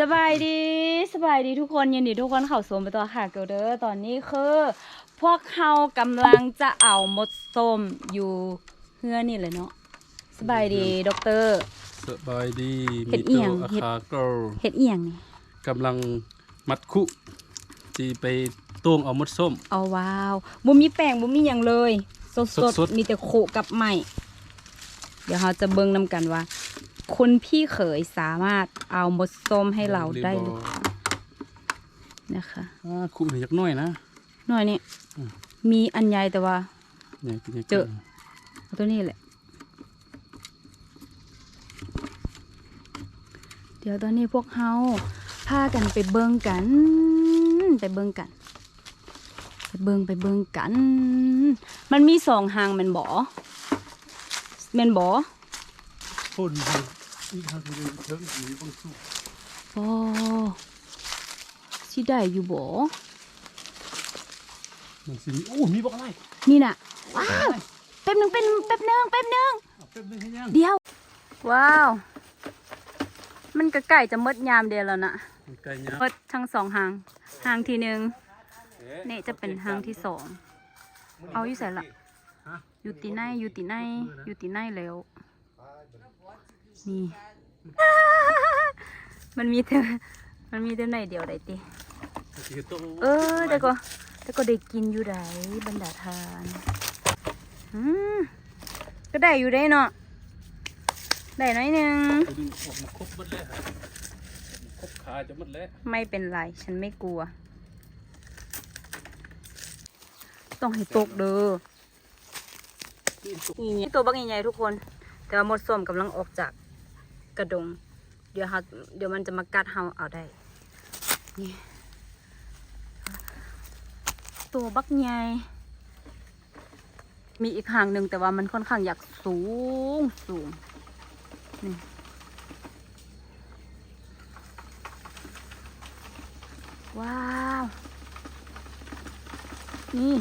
สบายดีสบายดีทุกคนยินดีทุกคนเข้าสู่ไปตัวค่ะเกลเดอร์ตอนนี้คือ พวกเขากำลังจะเอาหมดส้มอยู่เฮือนี่เลยเนาะสบายดีด็อกเตอร์ สบายดีเฮ็มีดอิหยัโตงอาเฮ็ดคาเกิลเฮ็ดเอียงนี่กำลังมัดคุจีไปต้วงเอามดส้ม เอาว้าวบ่มีแป้งบ่มีหยังเลย สดสดๆๆมีแต่โขกับไม้เดี๋ยวเราจะเบิ่งนำกันว่า คุณพี่เขยสามารถ เอาหมดส้มให้เราได้หรือเปล่านะคะอ่าคุนี่ยักหน้อยนะหน่อยนี่อืมมีอันใหญ่แต่ว่าเนี่ยกินนี่ยเจอเอาตัวนี้แหละ เดี๋ยวตอนนี้พวกเฮาพากันไปเบิ่งกัน ไปเบิ่งกัน ไปเบิ่งไปเบิ่งกัน มันมีสองหางแม่นบ่แม่นบ่พ่น อีกทางหนึงเทิงสีบางสุกบ่สิได้อยู่บ่มันสิมีโอ้มีบอกอะไรนี่น่ะว้าวแป๊บหนึงเป็นแป๊บหนึงแป๊บหนึงเอาแป๊บนึงให้ยังเดี๋ยว ว้าว มันก็ใกล้จะหมดยามเดียวแล้วนะมันไก่ยักเปิดทั้งสองหางหางทีหนึ่งเนี่จะเป็นหางที่สองเอาอยู่ใส่ละฮะอยู่ตีในอยู่ตีในอยู่ตีในแล้ว นี่ มันมีแต่มันมีแต่ในเดียวได้ติสิโตเออแต่ก็แต่ก็ได้กินอยู่ได้บรรดาทานอืมก็ได้อยู่ได้เนาะได้น้อยหนึงไปดึงออกมาครบหมดแล้วฮะครบขาจะหมดแล้วไม่เป็นไร ฉันไม่กลัว ต้องให้ตกเด้อนี่ตัวบักใหญ่ๆทุกคน แต่ว่าหมดส้มกำลังออกจาก กระดง เดี๋ยวเฮาเดี๋ยวมันจะมากัดเฮาเอาได้นี่ตัวบักใหญ่มีอีกหางหนึ่งแต่ว่ามันค่อนข้างอยากสูงสูงนี่ว้าว นี่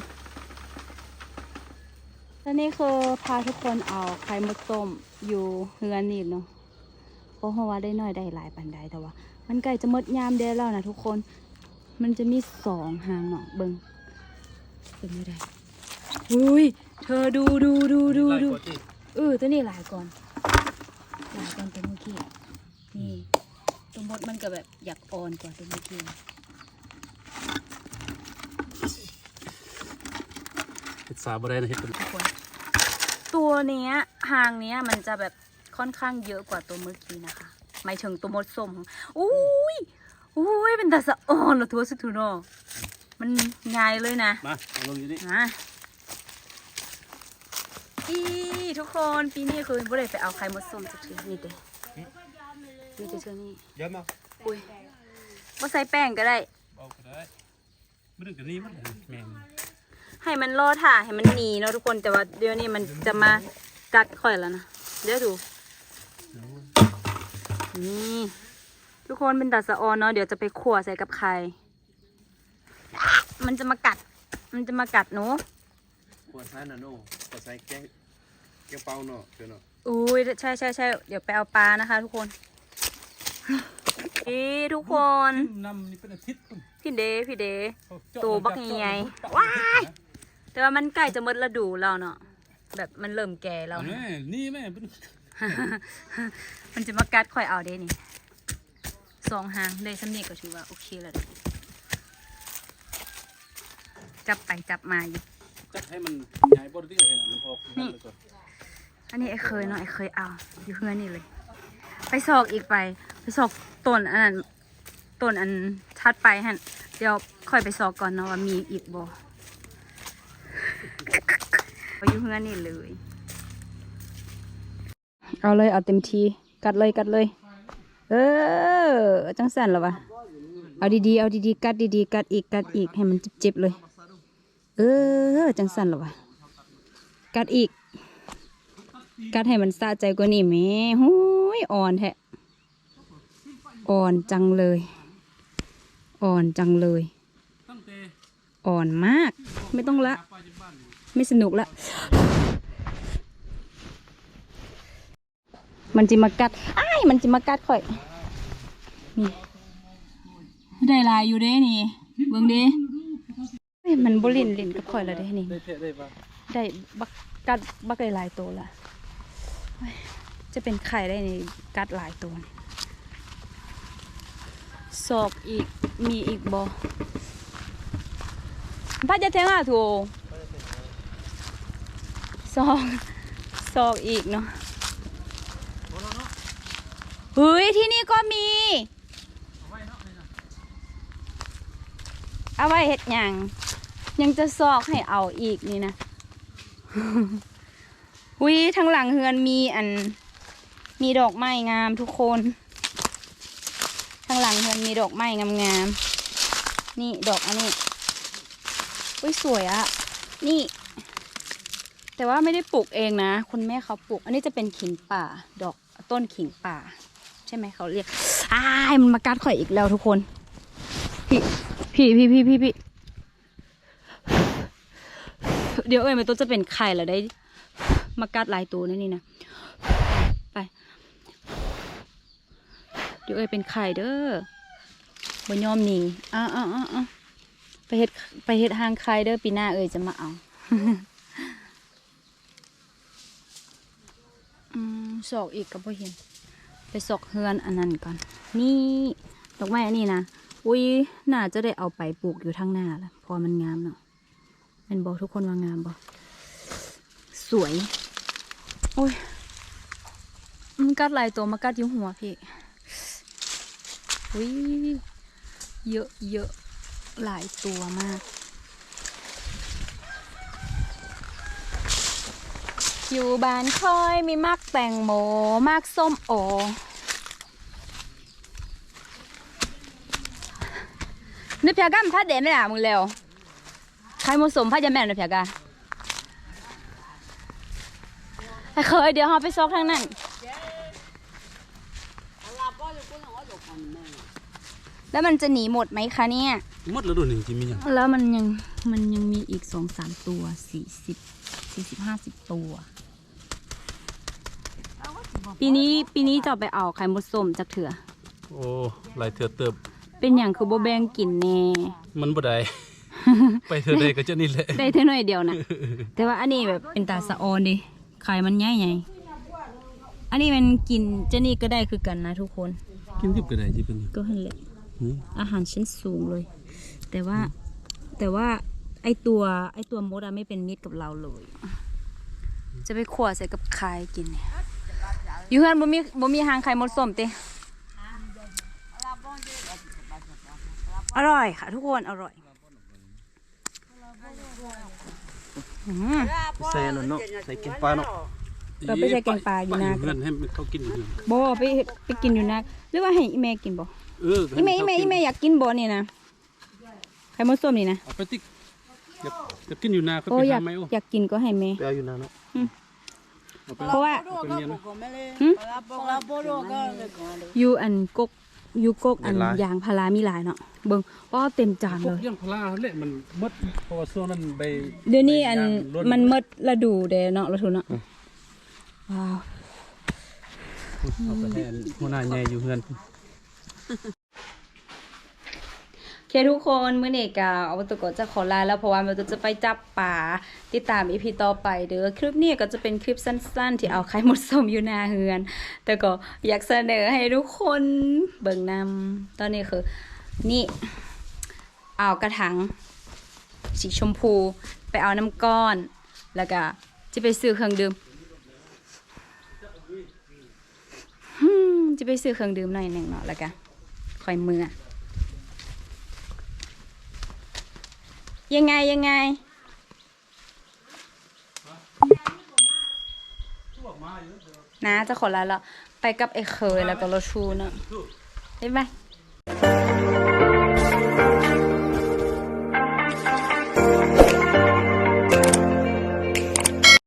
แล้วนี่คือพาทุกคนเอาไข่มดส้มอยู่เฮือนนี่เนาะ เพราะว่าได้น้อยได้หลายปันใดแต่ว่า มันใกล้จะหมดยามเดแล้วนะทุกคน มันจะมีสองหางเนาะเบิงเป็นไม่ได้อุ้ยเธอดูดูดูดูดูไล่ก่อนสิเออตัวนี้หลายก่อนหลายก่อนตัวเมื่อกี้นี่ตัวมดมันก็แบบอยากอ่อนกว่าตัวเมื่อกี้เฮ็ดสาบ่ได้นะเฮ็ดเป็นทุกคนตัวเนี้ยหางเนี้ยมันจะแบบ ค่อนข้างเยอะกว่าตัวเมื่อกี้นะคะ หมายถึงตัวมดส้มของอุ้ยอุ้ยเป็นตาสะอ่อนเหรอทัวสุดทุนอมันง่ายเลยนะมาเอาลงอยู่นี่นะอีทุกคนปีนี้คือบ่ได้ไปเอาไข่มดส้มสักทีนี่เด้นี่เด้เท่านี้เยอะมากอุ้ยบ่ใส่แป้งก็ได้เอาก็ได้ไม่ถึงกับนี้มันแม่งให้มันรอถ่าให้มันหนีเนาะทุกคนแต่ว่าเดี๋ยวนี้มันจะมากัดข่อยแล้วนะเดี๋ยวดู นี่ทุกคนเป็นตัดสะออนเนาะเดี๋ยวจะไปขั่วใส่กับไข่มันจะมากัด มันจะมากัดหนูหัวใช้น่ะโน่หัวใช้แกงแกงเปาเนาะเดี๋ยวเนาะอุ้ยใช่ใช่ใช่เดี๋ยวไปเอาปลานะคะ ทุกคนนี่ทุกคนนำนี่เป็นอาทิตย์ปุ่นพี่เดพี่เดเขาเจาะตัวบักใหญ่ๆว้ายแต่ว่ามันใกล้จะหมดฤดูแล้วเนาะแบบมันเริ่มแก่แล้วเอานะแม่นี่แม่เป็น มันจะมากัดข่อยเอาเด้นี่สองหางได้สำเนียก็ถือว่าโอเคแล้วเด้อจับไปจับมาอยู่จักให้มันใหญ่บ่ได้ที่เราเห็นอะมันออกนั่นเลยก่อนอันนี้ไอ้เคยเนาะไอ้เคยเอาอยู่เพื่อนนี่เลย ไปสอกอีกไป ไปสอกต้นอันนั้นต้นอันทัดไปฮะเดี๋ยวค่อยไปสอกก่อนเนาะว่ามีอีกบ่ไปอยู่เพื่อนนี่เลย เอาเลยเอาเต็มทีกัดเลยกัดเลย เออจังสันหรอวะเอาดีๆเอาดีๆกัดดีๆกัดอีกกัดอีกให้มันเจ็บๆเลย เออจังสันหรอวะกัดอีก กัดให้มันสะใจกว่านี้แม่หูยอ่อนแท้อ่อนจังเลย อ่อนจังเลยอ่อนมาก ไม่ต้องละ ไม่สนุกละ มันจะมากัดอ้ายมันจะมากัดข่อย นี่ได้ลายอยู่เด้นี่ เบิ่งด้เฮ้ยมันบลินลินกับข่อยแล้วเด้นี่ได้เทะได้บักกัดบักได้ลายตัวละจะเป็นไข่ได้นี่กัดหลายตัวนี่ศอกอีกมีอีกบ่พัดจะเทงอะถูศอกศอกอีกเนาะ เฮ้ยที่นี่ก็มี เอาไว้เฮ็ดหยังยังจะซอกให้เอาอีกนี่นะวิทางหลังเฮือนมีอัน มีดอกไม้งามทุกคนทางหลังเฮือนมีดอกไม้งามๆนี่ดอกอันนี้อุ้ยสวยอะนี่ แต่ว่าไม่ได้ปลูกเองนะ คุณแม่เขาปลูก อันนี้จะเป็นขิงป่า ดอกต้นขิงป่า ช่ไหมเขาเรียกอ้ายมันมากัดข่อยอีกแล้วทุกคน พี่พี่พี่พี่พี่เดี๋ยวเอ้ยมันตัวจะเป็นไข่แล้วได้ มากัดหลายตัวนี่นี่นะไป เดี๋ยวเอ้ยเป็นไข่เด้อบนยอมหนีอ้าอ้าอ้าอ้าวไปเฮ็ดไปเฮ็ดหางไข่เด้อปีหน้าเอ้ยจะมาเอาอืมสอกอีกก็บ่เห็น ไปสอกเฮือนอันนั้นก่อน นี่ดอกไม้อันนี้นะอุ้ยน่าจะได้เอาไปปลูกอยู่ทางหน้าละเพอมันงามเนาะเป็นบอกทุกคนว่างามบอกสวยอุ้ยมันกัดลายตัวมากัดอยู่หัวพี่อุ้ยเยอะเยอะหลายตัวมาก อยู่บ้านคอยมีมักแตงโมมักส้มโอ นึกเพียกามพัดเด่นไม่หล่ะมึงเร็วใครมสมพัดยาแม่นนึกเพียกาไอ้เคยเดี๋ยวเราไปซอกทางนั้นแล้วมันจะหนีหมดไหมคะเนี่ย หมดแล้วดูหนึ่งจิมีหยัง แล้วมันยังมันยังมีอีกสองสามตัวสี่สิบ สี่สิบห้าสิบตัว ปีนี้ปีนี้จะเอาไปเอาไข่มดส้มจากเถื่อ โอ้หลายเถื่อเติบ เป็นอย่างคือโบแบงกินแน่ มันบ่ได้ ไปเถื่อใดก็เจะนี่แหละ ได้เท่าน้อยเดียวนะ แต่ว่าอันนี้แบบเป็นตาสะออนดิไข่มันใหญ่ใหญ่อันนี้มันกินเจนี่ก็ได้คือกันนะทุกคน กินดิบก็ได้จิเป็นก็เห็นแหละนี่อาหารชั้นสูงเลย แต่ว่าแต่ว่า ไอตัวไอตัวมดอะไม่เป็นมิตรกับเราเลย จะไปขวใส่กับไข่กินเนี่ยอยู่เฮือนบ่มีบ่มีหางไข่มดส้มติอร่อยค่ะ ทุกคนอร่อยอืมใส่อันนั้นเนาะใส่แกงปลาเนาะเราไปใช้แกงปลาอยู่นะเพื่อนให้มันเขากินอยู่นั่นบ่ไปไปกินอยู่นะหรือว่าให้อีแม่กินบ่เอออีแม่อีแม่อีแม่อยากกินบ่นี่นะไข่มดส้มนี่นะเอาไปติ๊ก อยากอยากกินอยู่นาเขาโอ้ไปอยาหากไหมโอ้อยากกินก็ให้แม่ ไปเอาอยู่นานเนาะเอาไป เพราะว่าเอาไปเรียนนะหึ อยู่อันกกอยู่กกอันยางพารามีหลายเนาะเบิ่งป้อเต็มจานพเลวกยย่างพลาเละมันหมดเพราะว่าช่วงนั้นใบเดี๋ยวนี้อันใบยางร่มันหมดฤดูเด้เนาะฤดูเนาะว้าว เอาไปให้อันหัวหน้าใหญ่อยู่เฮือนโอ เคทุกคนมื้อนี้ก็เอาตัวก็จะขอลาแล้วเพราะว่ามันจะไปจับป่าติดตามอีพีต่อไปเด้อคลิปนี้ก็จะเป็นคลิปสั้น ๆ ที่เอาไข่มดสมอยู่หน้าเฮือน แต่ก็อยากเสนอให้ทุกคนเบิ่งนำตอนนี้คือ นี่เอากระถางสีชมพู ไปเอาน้ำก้อน แล้วก็จะไปซื้อเครื่องดื่มฮึ่มจะไปซื้อเครื่องดื่มหน่อยหนึ่งเนาะแล้วก็คอยมือ ยังไงยังไงนะจะขอแล้วไปกับไอ้เคยแล้วก็รถชูนะบ๊ายบาย